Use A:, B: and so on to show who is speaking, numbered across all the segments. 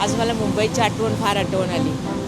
A: आज मला मुंबईची आठवण फार आठवण आली.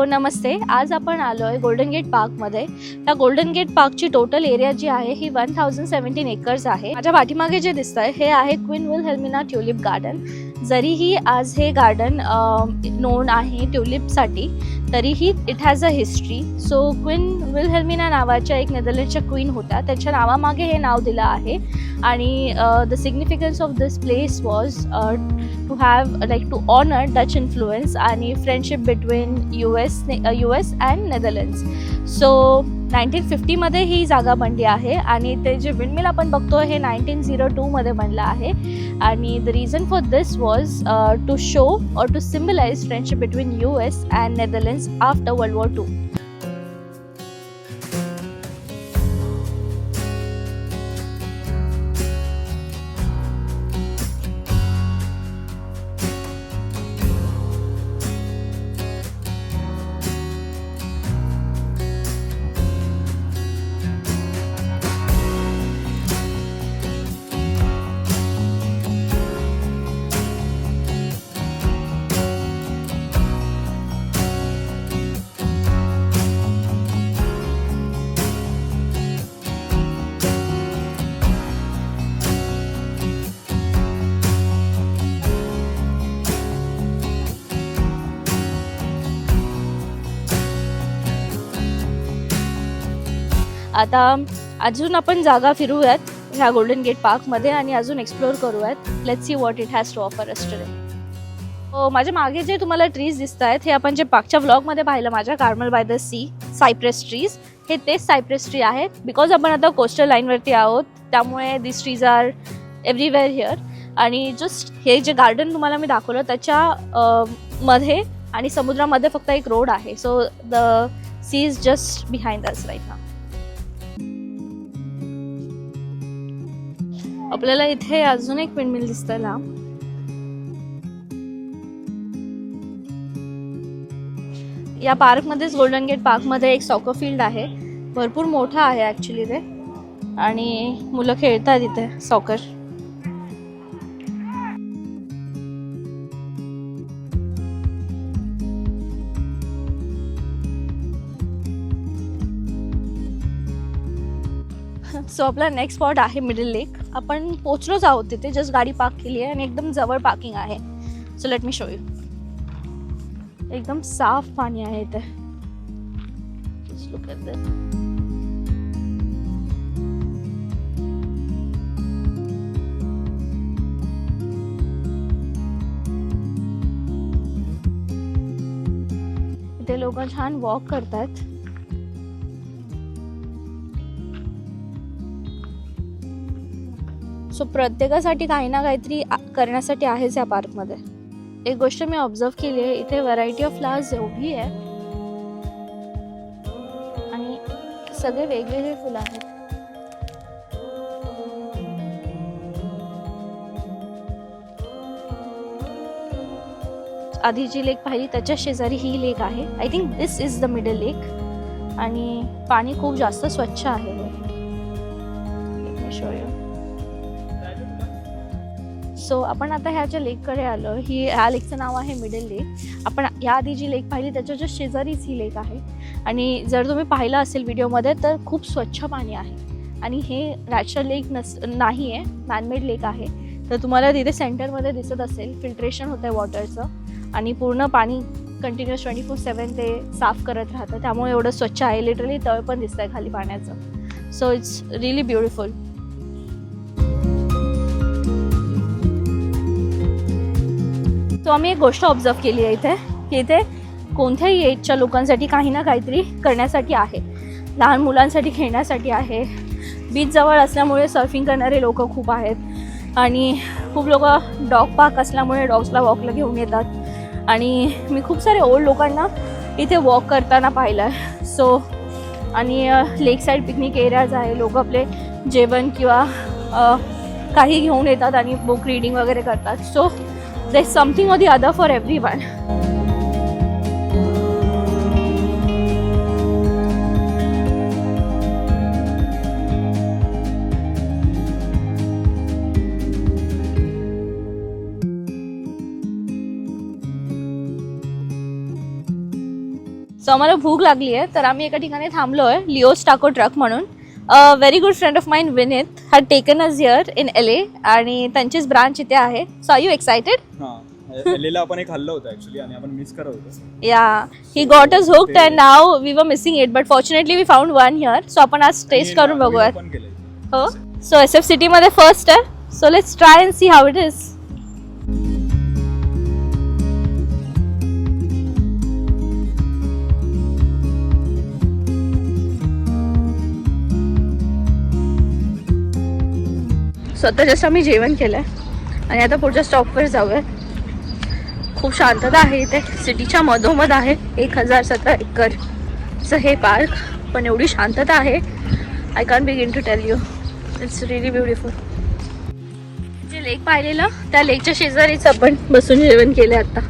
B: हॅलो नमस्ते. आज आपण आलो आहे गोल्डन गेट पार्कमध्ये या गोल्डन गेट पार्कची टोटल एरिया जी आहे ही वन थाउजंड सेवन्टीन एकर्स आहे. माझ्या पाठीमागे जे दिसत आहे हे आहे Queen Wilhelmina tulip garden जरीही आज हे गार्डन नोन आहे ट्युलिपसाठी तरीही it has a history so Queen Wilhelmina नावाच्या एक नेदरलँडच्या क्वीन होत्या त्यांच्या नावामागे हे नाव दिलं आहे. आणि the significance of this place was to have like to honour Dutch influence आणि friendship between U S U S and Netherlands so nineteen फिफ्टीमध्ये ही जागा बनली आहे आणि ते जे विंडमिल आपण बघतो हे नाईन्टीन झिरो टूमध्ये बनलं आहे. आणि the reason for this was to show or to symbolise friendship between U S and Netherlands after World War two आता अजून आपण जागा फिरूयात ह्या गोल्डन गेट पार्कमध्ये आणि अजून एक्सप्लोअर करूयात. Let's see what it has to offer us today हो माझ्या मागे जे तुम्हाला ट्रीज दिसत आहेत हे आपण जे पार्कच्या व्लॉगमध्ये पाहिलं माझ्या Carmel by the sea cypress trees हे तेच सायप्रेस ट्री आहेत. बिकॉज आपण आता कोस्टल लाईनवरती आहोत त्यामुळे this trees are everywhere here आणि जस्ट हे जे गार्डन तुम्हाला मी दाखवलं त्याच्या मध्ये आणि समुद्रामध्ये फक्त एक रोड आहे. So the sea is just behind us right ना आपल्याला इथे अजून एक विंडमिल दिसतंय लांब. या पार्कमध्येच गोल्डन गेट पार्कमध्ये एक सॉकर फील्ड आहे. भरपूर मोठा आहे ॲक्च्युली ते. आणि मुलं खेळतात इथे सॉकर सो आपला नेक्स्ट स्पॉट आहे मिडल लेक आपण पोचलोच आहोत तिथे जस्ट गाडी पार्क केली आहे आणि एकदम जवळ पार्किंग आहे. So let me show you एकदम साफ पाणी आहे इथे. इथे लोक छान वॉक करतात सो प्रत्येकासाठी काही ना काहीतरी करण्यासाठी आहेच या पार्कमध्ये. एक गोष्ट मी ऑब्झर्व केली आहे इथे व्हरायटी ऑफ फ्लावर्स एवढी आहे. आणि सगळे वेगवेगळे फुलं आहेत. आधी जी लेक पाहिली त्याच्या शेजारी ही लेक आहे. I think this is the middle lake आणि पाणी खूप जास्त स्वच्छ आहे. शो यू सो आपण आता ह्या ज्या लेककडे आलो ही ह्या लेकचं नाव आहे मिडल लेक आपण याआधी जी लेक पाहिली त्याच्याच्या शेजारीच ही लेक आहे. आणि जर तुम्ही पाहिलं असेल व्हिडिओमध्ये तर खूप स्वच्छ पाणी आहे. आणि हे नॅचरल लेक नस नाही आहे मॅनमेड लेक आहे. तर तुम्हाला तिथे सेंटरमध्ये दिसत असेल फिल्ट्रेशन होतं आहे वॉटरचं. आणि पूर्ण पाणी कंटिन्युअस ट्वेंटी फोर सेवन ते साफ करत राहतं. त्यामुळे एवढं स्वच्छ आहे. लिटरली तळ पण दिसतं आहे खाली पाण्याचं. सो इट्स रिअली ब्युटिफुल तो आम्ही एक गोष्ट ऑब्झर्व केली आहे इथे की इथे कोणत्याही एजच्या लोकांसाठी काही ना काहीतरी करण्यासाठी आहे. लहान मुलांसाठी खेळण्यासाठी आहे. बीच जवळ असल्यामुळे सर्फिंग करणारे लोक खूप आहेत. आणि खूप लोक डॉग पार्क असल्यामुळे डॉग्सला वॉकला घेऊन येतात. आणि मी खूप सारे ओल्ड लोकांना इथे वॉक करताना पाहिलं आहे सो आणि लेक साईड पिकनिक एरियाज आहे. लोक आपले जेवण किंवा काही घेऊन येतात आणि बुक रिडिंग वगैरे करतात. So there's something or the other for everyone. One so आम्हाला भूक लागली आहे तर आम्ही एका ठिकाणी थांबलो आहे लिओ स्टाको ट्रक म्हणून very good friend of mine Vinit had taken us here in L A आणि त्यांचीच ब्रांच इथे आहे. सो आर यू एक्सायटेड
C: हां एलेला आपण एक खाल्लं होतं ॲक्च्युली आणि आपण मिस करत होतो.
B: Yeah he got us hooked and now we were missing it but fortunately we found one here so आपण आज टेस्ट करून बघूयात. हो? सो एस एफ सिटीमध्ये फर्स्ट आहे. So let's try and see how it is स्वतः just आम्ही जेवण केलं आहे आणि आता पुढच्या स्टॉपवर जाऊया. खूप शांतता आहे इथे. सिटीच्या मधोमध आहे. एक हजार सतरा एकरचं हे पार्क पण एवढी शांतता आहे. I can begin to tell you it's really beautiful जे लेक पाहिलेलं त्या लेकच्या शेजारीच आपण बसून जेवण केलं आता.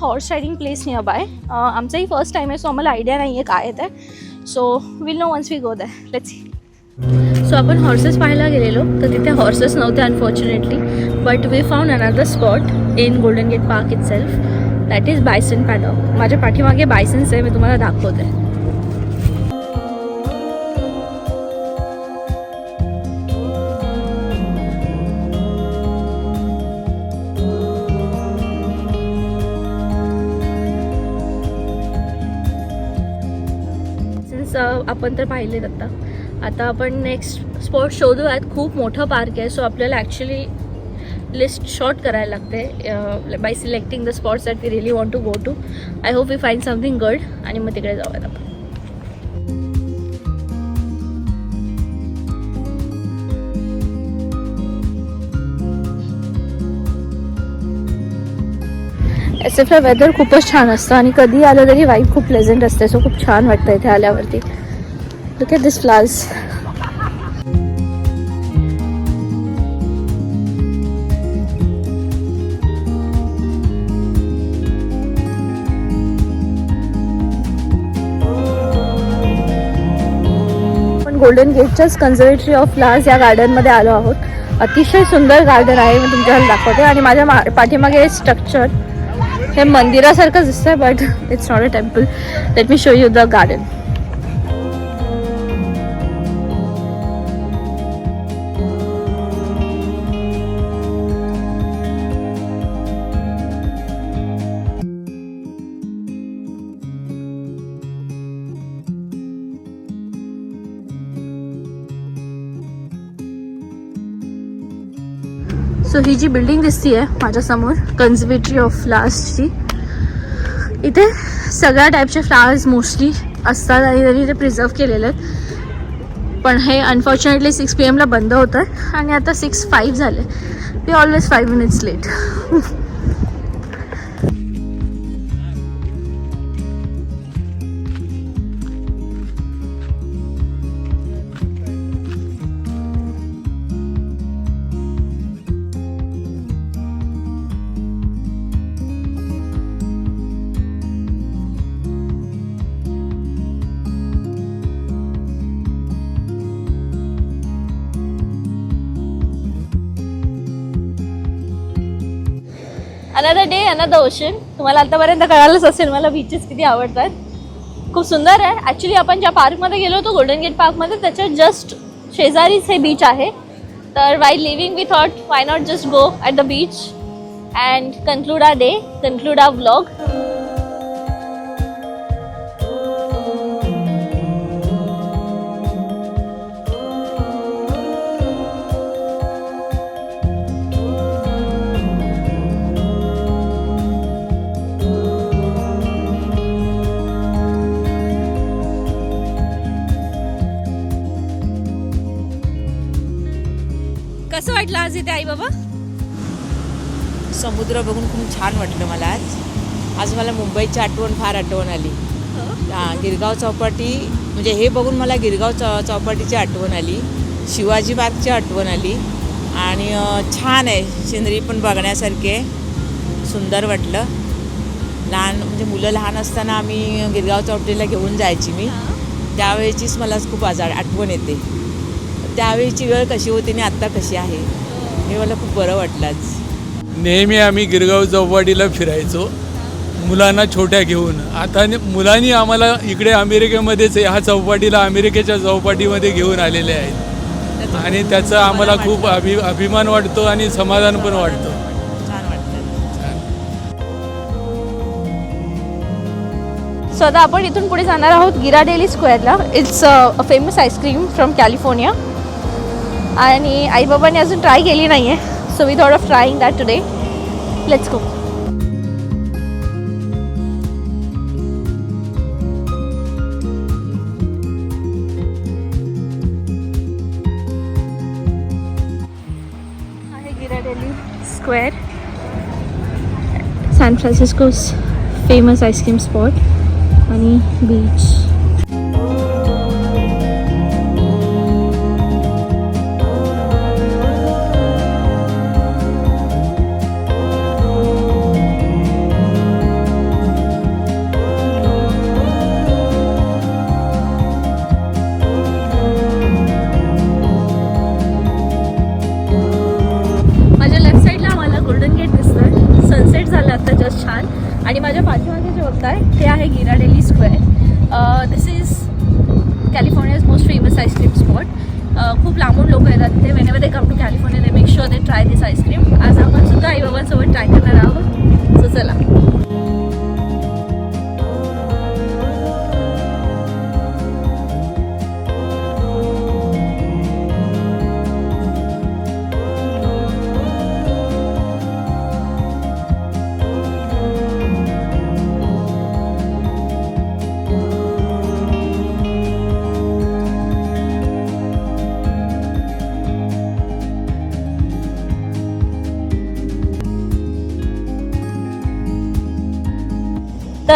B: Horse riding place nearby आमचाही फर्स्ट टाईम आहे सो आम्हाला आयडिया नाही आहे काय आहे ते. So we'll know once we go there let's so आपण हॉर्सेस पाहायला गेलेलो तर तिथे हॉर्सेस नव्हते unfortunately but we found another spot in Golden Gate Park itself that is bison paddock माझ्या पाठीमागे बायसन्स आहे मी तुम्हाला दाखवते. सिन्स uh, आपण तर पाहिलेत आता. आता आपण नेक्स्ट स्पॉट शोधूयात. खूप मोठं पार्क आहे सो आपल्याला ॲक्च्युली लिस्ट शॉर्ट करायला लागते. By selecting the spots that we really want to go to I hope we find something good आणि मग तिकडे जाऊयात आपण. एस एफला वेदर खूपच छान असतं आणि कधी आलं तरी वाईब खूप प्लेझेंट असते. सो खूप छान वाटतं इथे आल्यावरती. Look at this flowers. Golden गेटच्याच conservatory of flowers या गार्डनमध्ये आलो आहोत. अतिशय सुंदर गार्डन आहे मी तुमच्याकडे दाखवते. आणि माझ्या मा पाठीमागे स्ट्रक्चर हे मंदिरासारखंच दिसतंय but it's not a temple let me show you the garden so ही जी बिल्डिंग दिसती आहे माझ्यासमोर कन्झर्वेटरी ऑफ फ्लावर्सची इथे सगळ्या टाईपचे फ्लावर्स मोस्टली असतात आणि त्यांनी ते प्रिझर्व केलेले आहेत. पण हे अनफॉर्च्युनेटली सिक्स पी एमला बंद होतं आणि आता सिक्स फाईव्ह झाले. We always five minutes late another day another ocean तुम्हाला आतापर्यंत कळालंच असेल मला बीचेस किती आवडतात. खूप सुंदर आहे. ॲक्च्युली आपण ज्या पार्कमध्ये गेलो होतो गोल्डन गेट पार्कमध्ये त्याच्या जस्ट शेजारीच हे बीच आहे. तर why living we thought why not just go at the beach and conclude our day conclude our vlog कसं वाटलं आज इथे आई बाबा
A: समुद्र बघून खूप छान वाटलं मला आज. आज मला मुंबईची आठवण फार आठवण आली. हा, गिरगाव चौपाटी म्हणजे हे बघून मला गिरगाव चौ चौपाटीची आठवण आली. शिवाजी पार्कची आठवण आली. आणि छान आहे. सिनरी पण बघण्यासारखी आहे. सुंदर वाटलं. लहान म्हणजे मुलं लहान असताना आम्ही गिरगाव चौपटीला घेऊन जायची मी. त्यावेळेचीच मला खूप आजार आठवण येते. त्यावेळीची वेळ कशी होती आणि आत्ता कशी आहे? हे मला खूप बरं वाटलं आज.
D: नेहमी आम्ही गिरगाव चौपाटीला फिरायचो. मुलांना छोट्या घेऊन. आता नि- मुलांनी आम्हाला इकडे अमेरिकेमध्येच ह्या चौपाटीला अमेरिकेच्या चौपाटीमध्ये घेऊन आलेले आहेत. आणि त्याचा आम्हाला खूप अभि अभिमान वाटतो आणि समाधान पण वाटतं.
A: छान वाटतं.
B: सो आता आपण इथून पुढे जाणार आहोत Ghirardelli स्क्वेअरला. It's a famous ice cream from California आणि आईबाबांनी अजून ट्राय केली नाही आहे so we thought of trying that today let's go square. San Francisco's famous ice cream spot आणि beach try this ice cream आज आपण सुद्धा आईबाबांसोबत ट्राय करणार आहोत. सो चला.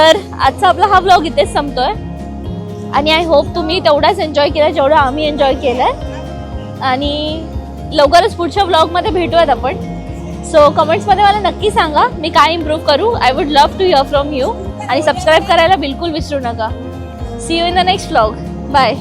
B: तर आजचा आपला हा ब्लॉग इथेच संपतोय. आणि आय होप तुम्ही तेवढाच एन्जॉय केला जेवढं आम्ही एन्जॉय केलं आणि लवकरच पुढच्या ब्लॉगमध्ये भेटूयात आपण. सो कमेंट्समध्ये मला नक्की सांगा मी काय इम्प्रूव्ह करू? I would love to hear from you आणि सबस्क्राईब करायला बिलकुल विसरू नका. See you in the next blog bye